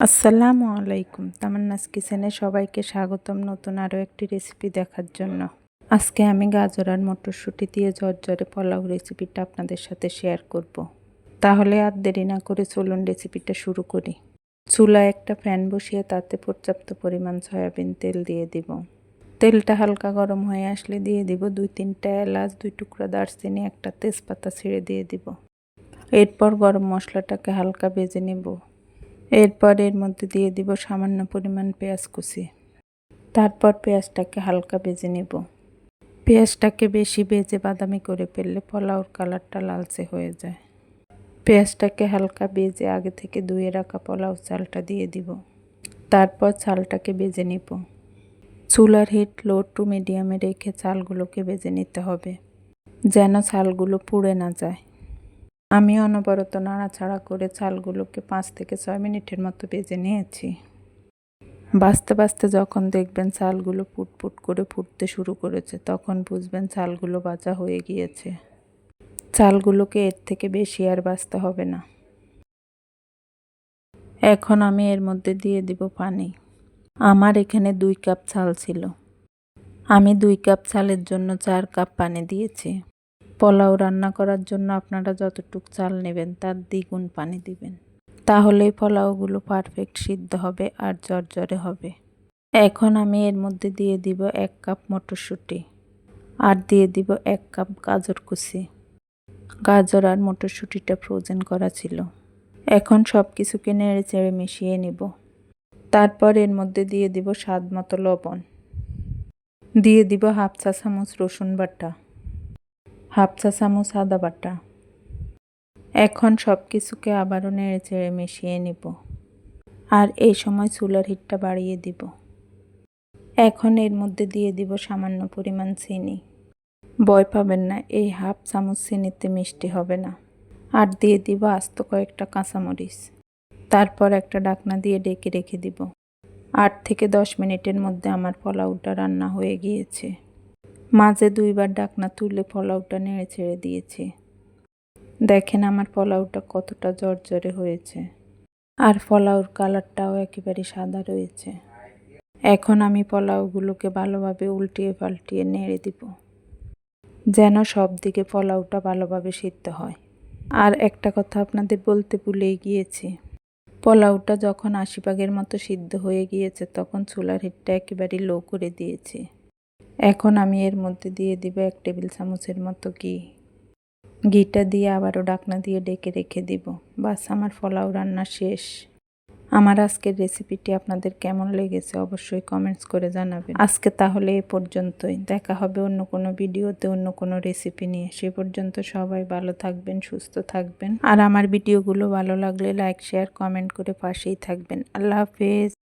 আসসালামু আলাইকুম। তামান্নাস কিচেনে সবাইকে স্বাগতম নতুন আরও একটি রেসিপি দেখার জন্য। আজকে আমি গাজর আর মটরশুঁটি দিয়ে ঝরঝরে পোলাও রেসিপিটা আপনাদের সাথে শেয়ার করব। তাহলে আর দেরি না করে চলুন রেসিপিটা শুরু করি। চুলায় একটা ফ্যান বসিয়ে তাতে পর্যাপ্ত পরিমাণ সয়াবিন তেল দিয়ে দিব। তেলটা হালকা গরম হয়ে আসলে দিয়ে দিব দুই তিনটা এলাচ, দুই টুকরা দারচিনি, একটা তেজপাতা ছেড়ে দিয়ে দিব। এরপর গরম মশলাটাকে হালকা ভেজে নেব। এরপর এর মধ্যে দিয়ে দিব সামান্য পরিমাণ পেঁয়াজ কুচি। তারপর পেঁয়াজটাকে হালকা ভেজে নেব। পেঁয়াজটাকে বেশি ভেজে বাদামি করে ফেললে পোলাওর কালারটা লালচে হয়ে যায়। পেঁয়াজটাকে হালকা বেজে আগে থেকে ধুয়ে রাখা পোলাও চালটা দিয়ে দিব। তারপর চালটাকে বেজে নিব। চুলার হিট লো টু মিডিয়ামে রেখে চালগুলোকে বেজে নিতে হবে। যেন চালগুলো পুড়ে না যায়। আমি অনবরত নাড়াচাড়া করে চালগুলোকে পাঁচ থেকে ছয় মিনিটের মতো ভেজে নিয়েছি। বাঁচতে বাঁচতে যখন দেখবেন চালগুলো পুটপুট করে ফুটতে শুরু করেছে, তখন বুঝবেন চালগুলো বাজা হয়ে গিয়েছে। চালগুলোকে এর থেকে বেশি আর বাঁচতে হবে না। এখন আমি এর মধ্যে দিয়ে দিব পানি। আমার এখানে দুই কাপ চাল ছিল। আমি দুই কাপ চালের জন্য চার কাপ পানি দিয়েছি। পোলাও রান্না করার জন্য আপনারা যতটুক চাল নেবেন তার দ্বিগুণ পানি দিবেন। তাহলেই পোলাওগুলো পারফেক্ট সিদ্ধ হবে আর জর্জরে হবে। এখন আমি এর মধ্যে দিয়ে দিব এক কাপ মটরশুঁটি আর দিয়ে দিব এক কাপ গাজর কুচি। গাজর আর মটরশুঁটিটা ফ্রোজেন করা ছিল। এখন সব কিছুকে নেড়ে চেড়ে মিশিয়ে নিব। তারপর এর মধ্যে দিয়ে দিব স্বাদ মতো লবণ। দিয়ে দিব হাফ চা চামচ রসুন বাটা। হাফ চা চামচ আদা বাটা। এখন সব কিছুকে আবারও নেড়ে চেড়ে মিশিয়ে নিব। আর এই সময় চুলার হিটটা বাড়িয়ে দিব। এখন এর মধ্যে দিয়ে দিব সামান্য পরিমাণ চিনি। ভয় পাবেন না, এই হাফ চামচ চিনিতে মিষ্টি হবে না। আর দিয়ে দিব আস্ত কয়েকটা কাঁচামরিচ। তারপর একটা ডাকনা দিয়ে ডেকে রেখে দিব। আট থেকে দশ মিনিটের মধ্যে আমার পোলাওটা রান্না হয়ে গিয়েছে। মাঝে দুইবার ডাকনা তুলে পোলাওটা নেড়ে ছেড়ে দিয়েছি। দেখেন আমার পোলাওটা কতটা জর্জরে হয়েছে। আর পোলাওর কালারটাও একেবারে সাদা রয়েছে। এখন আমি পোলাওগুলোকে ভালোভাবে উল্টিয়ে পাল্টিয়ে নেড়ে দিব। যেন সব দিকে পোলাওটা ভালোভাবে সিদ্ধ হয়। আর একটা কথা আপনাদের বলতে ভুলেই গিয়েছি। পোলাওটা যখন আশি ভাগের মতো সিদ্ধ হয়ে গিয়েছে, তখন চুলার হিটটা একেবারে লো করে দিয়েছি। এখন আমি এর মধ্যে দিয়ে দিব এক টেবিল চামচের মতো ঘি। ঘিটা দিয়ে আবারও ডাকনা দিয়ে ডেকে রেখে দিব। বাস, আমার ফলাও রান্না শেষ। আমার আজকের রেসিপিটি আপনাদের কেমন লেগেছে অবশ্যই কমেন্টস করে জানাবেন। আজকে তাহলে এ পর্যন্তই। দেখা হবে অন্য কোনো ভিডিওতে, অন্য কোনো রেসিপি নিয়ে। সে পর্যন্ত সবাই ভালো থাকবেন, সুস্থ থাকবেন। আর আমার ভিডিওগুলো ভালো লাগলে লাইক, শেয়ার, কমেন্ট করে পাশেই থাকবেন। আল্লাহ হাফেজ।